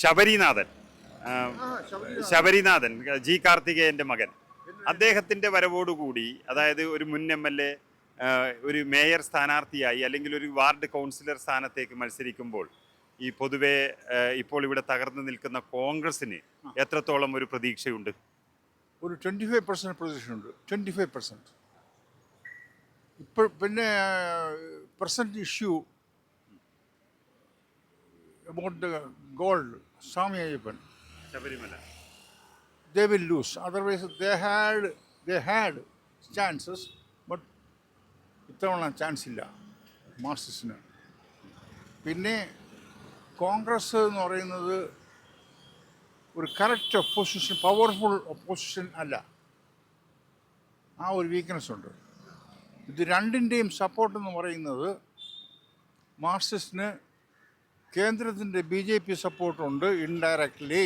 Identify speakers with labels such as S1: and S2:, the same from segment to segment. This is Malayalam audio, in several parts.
S1: ശബരിനാഥൻ. ശബരിനാഥൻ. ജി കാർത്തികേയന്റെ മകൻ. അദ്ദേഹത്തിന്റെ വരവോടുകൂടി അതായത് ഒരു മുൻ എം എൽ എ ഒരു മേയർ സ്ഥാനാർത്ഥിയായി അല്ലെങ്കിൽ ഒരു വാർഡ് കൗൺസിലർ സ്ഥാനത്തേക്ക് മത്സരിക്കുമ്പോൾ ഈ പൊതുവെ ഇപ്പോൾ ഇവിടെ തകർന്നു നിൽക്കുന്ന കോൺഗ്രസിന് എത്രത്തോളം ഒരു പ്രതീക്ഷയുണ്ട്?
S2: ഒരു ട്വന്റി ഫൈവ് പെർസെന്റ് പ്രതീക്ഷയുണ്ട്. ട്വന്റി ഫൈവ് പെർസെന്റ് ഇപ്പോൾ പിന്നെ present issue about the gold Swami Ayyappan.
S1: Sabarimala.
S2: They will lose. Otherwise, they had they had chances, but ഇത്തവണ ചാൻസ് ഇല്ല മാർക്സിസ്റ്റിന് പിന്നെ കോൺഗ്രസ് എന്ന് പറയുന്നത് ഒരു കറക്റ്റ് ഒപ്പോസിഷൻ പവർഫുൾ ഒപ്പോസിഷൻ അല്ല. ആ ഒരു വീക്ക്നെസ് ഉണ്ട്. ഇത് രണ്ടിന്റെയും സപ്പോർട്ട് എന്ന് പറയുന്നത് മാർക്സിസ്റ്റിന് കേന്ദ്രത്തിന്റെ ബി ജെ പി സപ്പോർട്ടുണ്ട് ഇൻഡയറക്ട്ലി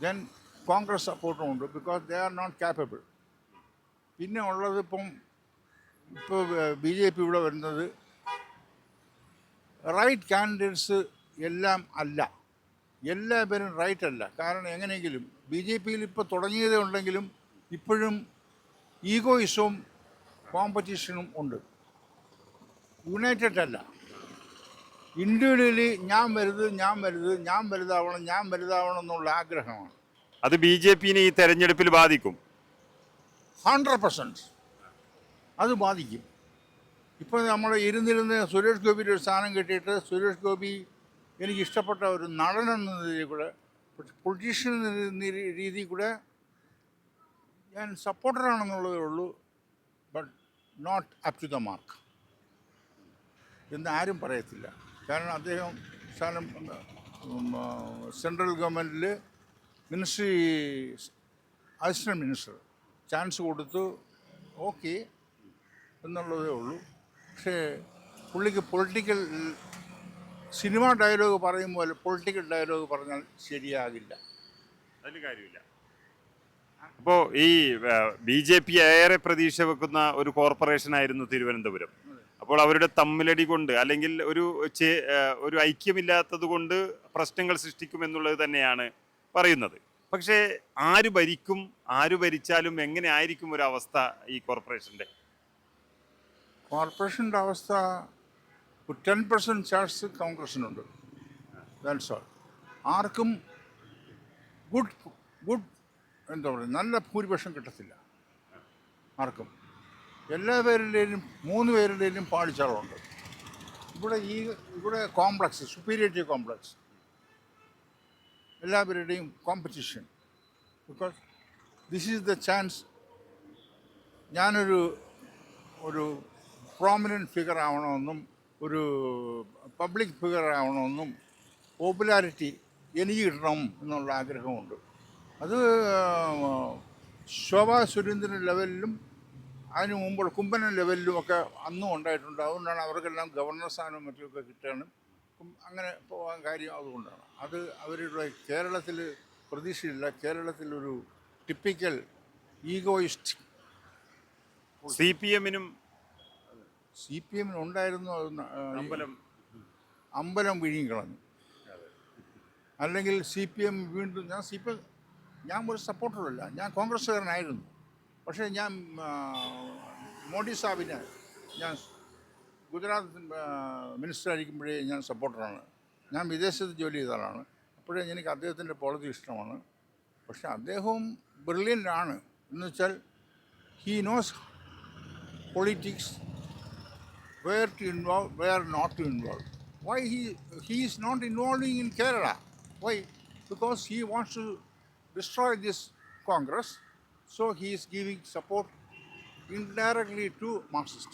S2: ദെൻ കോൺഗ്രസ് സപ്പോർട്ടും ഉണ്ട് because they are not capable പിന്നെ ഉള്ളത് ഇപ്പം ഇപ്പോൾ ബി ജെ പി ഇവിടെ വരുന്നത് റൈറ്റ് കാൻഡിഡേറ്റ്സ് എല്ലാം അല്ല. എല്ലാ പേരും റൈറ്റ് അല്ല. കാരണം എങ്ങനെയെങ്കിലും ബി ജെ പിയിൽ ഇപ്പോൾ തുടങ്ങിയതേ ഉണ്ടെങ്കിലും ഇപ്പോഴും ഈഗോയിസവും കോമ്പറ്റീഷനും ഉണ്ട്. യുണൈറ്റഡ് അല്ല. ഇൻഡിവിജ്വലി ഞാൻ വലുത് ഞാൻ വലുത് ഞാൻ വലുതാവണം ഞാൻ വലുതാവണം എന്നുള്ള ആഗ്രഹമാണ്.
S1: അത് ബി ജെ പിന്നെ ഈ തെരഞ്ഞെടുപ്പിൽ ബാധിക്കും.
S2: Hundred percent. അത് ബാധിക്കും. ഇപ്പോൾ നമ്മൾ ഇരുന്നിരുന്ന് സുരേഷ് ഗോപിയുടെ ഒരു സ്ഥാനം കിട്ടിയിട്ട് സുരേഷ് ഗോപി എനിക്ക് ഇഷ്ടപ്പെട്ട ഒരു നടൻ എന്ന രീതിയിൽ കൂടെ പൊളിറ്റീഷ്യൻ എന്ന രീതിയിൽ കൂടെ ഞാൻ സപ്പോർട്ടറാണെന്നുള്ളതേ ഉള്ളൂ but not up to the mark എന്ന് ആരും പറയത്തില്ല. കാരണം അദ്ദേഹം സ്ഥാനം സെൻട്രൽ ഗവൺമെന്റിൽ മിനിസ്ട്രി അസിസ്റ്റന്റ് മിനിസ്റ്റർ ചാൻസ് കൊടുത്തു. ഓക്കെ എന്നുള്ളതേ ഉള്ളൂ. പക്ഷേ പുള്ളിക്ക് പൊളിറ്റിക്കൽ സിനിമ ഡയലോഗ് പറയും പോലെ പൊളിറ്റിക്കൽ ഡയലോഗ് പറഞ്ഞാൽ ശരിയാകില്ല.
S1: അതിൽ കാര്യമില്ല. അപ്പോൾ ഈ ബി ജെ പി ഏറെ പ്രതീക്ഷ വെക്കുന്ന ഒരു കോർപ്പറേഷനായിരുന്നു തിരുവനന്തപുരം. അപ്പോൾ അവരുടെ തമ്മിലടി കൊണ്ട് അല്ലെങ്കിൽ ഒരു ഒരു ഐക്യമില്ലാത്തത് കൊണ്ട് പ്രശ്നങ്ങൾ സൃഷ്ടിക്കും സൃഷ്ടിക്കുമെന്നുള്ളത് തന്നെയാണ് പറയുന്നത്. പക്ഷേ ആര് ഭരിക്കും ആര് ഭരിച്ചാലും എങ്ങനെ ആയിരിക്കും ഒരു അവസ്ഥ ഈ കോർപ്പറേഷന്റെ?
S2: കോർപ്പറേഷന്റെ അവസ്ഥ ടെൻ പെർസെന്റ് ചാൻസ് കോൺഗ്രസിനുണ്ട് ദാറ്റ്സ് ഓൾ ആർക്കും ഗുഡ് ഗുഡ് എന്താ പറയുക നല്ല ഭൂരിപക്ഷം കിട്ടത്തില്ല. ആർക്കും. എല്ലാ പേരുടെയും മൂന്ന് പേരുടെയും പാളിച്ചകളുണ്ട് ഇവിടെ ഈ ഇവിടെ കോംപ്ലക്സ് സുപ്പീരിയറിറ്റി കോംപ്ലക്സ് എല്ലാവരുടെയും competition because this is the chance ഞാനൊരു ഒരു പ്രോമിനന്റ് ഫിഗർ ആവണമെന്നും ഒരു പബ്ലിക് ഫിഗർ ആവണമെന്നും പോപ്പുലാരിറ്റി എനിക്ക് കിട്ടണം എന്നുള്ള ആഗ്രഹമുണ്ട്. അത് ശോഭാ സുരേന്ദ്രൻ ലെവലിലും അതിന് മുമ്പുള്ള കുമ്പനൻ ലെവലിലും ഒക്കെ അന്നും ഉണ്ടായിട്ടുണ്ട്. അതുകൊണ്ടാണ് അവർക്കെല്ലാം ഗവർണർ സ്ഥാനവും മറ്റുമൊക്കെ കിട്ടാനും അങ്ങനെ പോകാൻ കാര്യം അതുകൊണ്ടാണ്. അത് അവരുടെ കേരളത്തിൽ പ്രതീക്ഷയില്ല. കേരളത്തിലൊരു ടിപ്പിക്കൽ ഈഗോയിസ്റ്റ്
S1: സി പി എമ്മിനും
S2: സി പി എമ്മിന് ഉണ്ടായിരുന്നു അത് അമ്പലം.
S1: അമ്പലം
S2: അമ്പലം വിഴുങ്ങിക്കളഞ്ഞു. അല്ലെങ്കിൽ സി പി എം വീണ്ടും ഞാൻ സി പി എം ഞാൻ ഒരു സപ്പോർട്ടറല്ല ഞാൻ കോൺഗ്രസ്സുകാരനായിരുന്നു. പക്ഷേ ഞാൻ മോഡി സാബിന് ഞാൻ ഗുജറാത്ത് മിനിസ്റ്റർ ആയിരിക്കുമ്പോഴേ ഞാൻ സപ്പോർട്ടറാണ്. ഞാൻ വിദേശത്ത് ജോലി ചെയ്ത ആളാണ്. അപ്പോഴേ എനിക്ക് അദ്ദേഹത്തിന്റെ പോളിസി ഇഷ്ടമാണ്. പക്ഷേ അദ്ദേഹവും ബ്രില്യന്റാണ്. എന്ന് വെച്ചാൽ he knows politics where to involve where not to involve why he he is not involving in Kerala why because he wants to destroy this Congress, so he is giving support indirectly to Marxist.